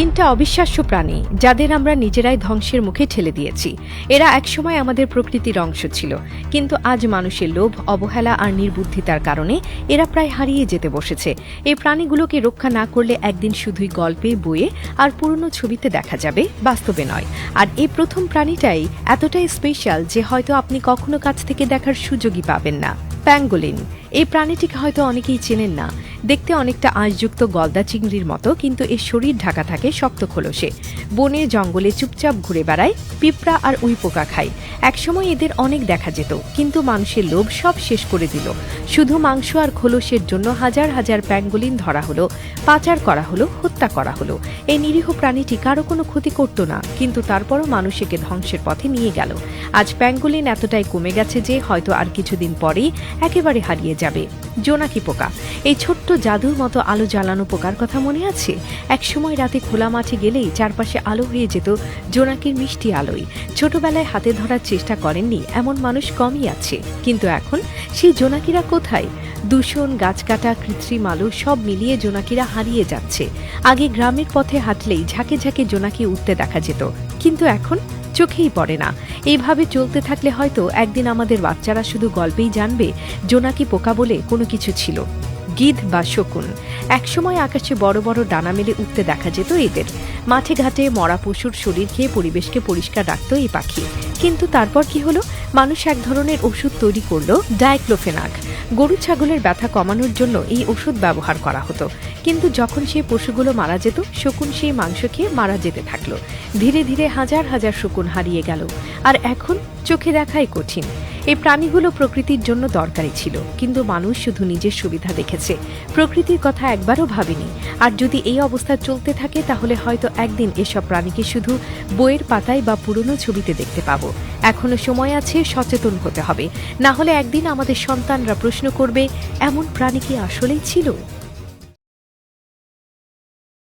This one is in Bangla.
তিনটা অবিশ্বাস্য প্রাণী, যাদের আমরা নিজেরাই ধ্বংসের মুখে ঠেলে দিয়েছি। এরা একসময় আমাদের প্রকৃতির অংশ ছিল, কিন্তু আজ মানুষের লোভ, অবহেলা আর নির্বুদ্ধিতার কারণে এরা প্রায় হারিয়ে যেতে বসেছে। এই প্রাণীগুলোকে রক্ষা না করলে একদিন শুধুই গল্পে, বইয়ে আর পুরনো ছবিতে দেখা যাবে, বাস্তবে নয়। আর এই প্রথম প্রাণীটাই এতটাই স্পেশাল যে হয়তো আপনি কখনো কাছ থেকে দেখার সুযোগই পাবেন না। প্যাঙ্গোলিন এই প্রাণীটিকে হয়তো অনেকেই চেনেন না। দেখতে অনেকটা আঁশযুক্ত গলদা চিংড়ির মতো, কিন্তু এর শরীর ঢাকা থাকে, শক্ত খোলসে। বনে, জঙ্গলে চুপচাপ ঘুরে বেড়ায়, পিঁপড়া আর উই পোকা খায়। একসময় এদের অনেক দেখা যেত, কিন্তু মানুষের লোভ সব শেষ করে দিল। শুধু মাংস আর খোলসের জন্য হাজার হাজার প্যাঙ্গোলিন ধরা হলো, পাচার করা হলো, হত্যা করা হলো। এই নিরীহ প্রাণীটি কারও কোনো ক্ষতি করত না, কিন্তু তারপরও মানুষ একে ধ্বংসের পথে নিয়ে গেল। আজ প্যাঙ্গোলিন এতটাই কমে গেছে যে, হয়তো আর কিছুদিন পরেই একেবারে হারিয়ে যাবে। জোনাকি পোকা? এই ছোট্ট জাদুর মতো আলো জ্বালানো পোকার কথা মনে আছে? একসময় রাতে খোলা মাঠে গেলেই চারপাশে আলো হয়ে যেত জোনাকির মিষ্টি আলোয়। ছোটবেলায় হাতে ধরার চেষ্টা করেননি এমন মানুষ কমই আছে। কিন্তু এখন সেই জোনাকিরা কোথায়? দূষণ, গাছ কাটা, কৃত্রিম আলো সব মিলিয়ে জোনাকিরা হারিয়ে যাচ্ছে। আগে গ্রামের পথে হাঁটলেই ঝাঁকে ঝাঁকে জোনাকি উঠতে দেখা যেত। কিন্তু এখন চোখেই পড়ে না। এইভাবে চলতে থাকলে হয়তো একদিন আমাদের বাচ্চারা শুধু গল্পেই জানবে, জোনাকি পোকা বলে কোনো কিছু ছিল। গিধ বা শকুন। একসময় আকাশে বড় বড় ডানা মেলে উঠতে দেখা যেত এদের। মাঠে ঘাটে মরা পশুর শরীর খেয়ে পরিবেশকে পরিষ্কার রাখত এই পাখি। কিন্তু তারপর কি হলো? মানুষ এক ধরনের ওষুধ তৈরি করল, ডাইক্লোফেনাক। গরু ছাগলের ব্যথা কমানোর জন্য এই ওষুধ ব্যবহার করা হতো। কিন্তু যখন সেই পশুগুলো মারা যেত, শকুন সেই মাংস খেয়ে মারা যেতে থাকল। ধীরে ধীরে হাজার হাজার শকুন হারিয়ে গেল। আর এখন চোখে দেখাই কঠিন। এই প্রাণীগুলো প্রকৃতির জন্য দরকারি ছিল, কিন্তু মানুষ শুধু নিজের সুবিধা দেখেছে। প্রকৃতির কথা একবারও ভাবেনি। আর যদি এই অবস্থা চলতে থাকে, তাহলে হয়তো একদিন এসব প্রাণীকে শুধু বইয়ের পাতায় বা পুরনো ছবিতে দেখতে পাবো। এখনও সময় আছে, সচেতন হতে হবে। না হলে একদিন আমাদের সন্তানরা প্রশ্ন করবে, এমন প্রাণী কি আসলেই ছিল?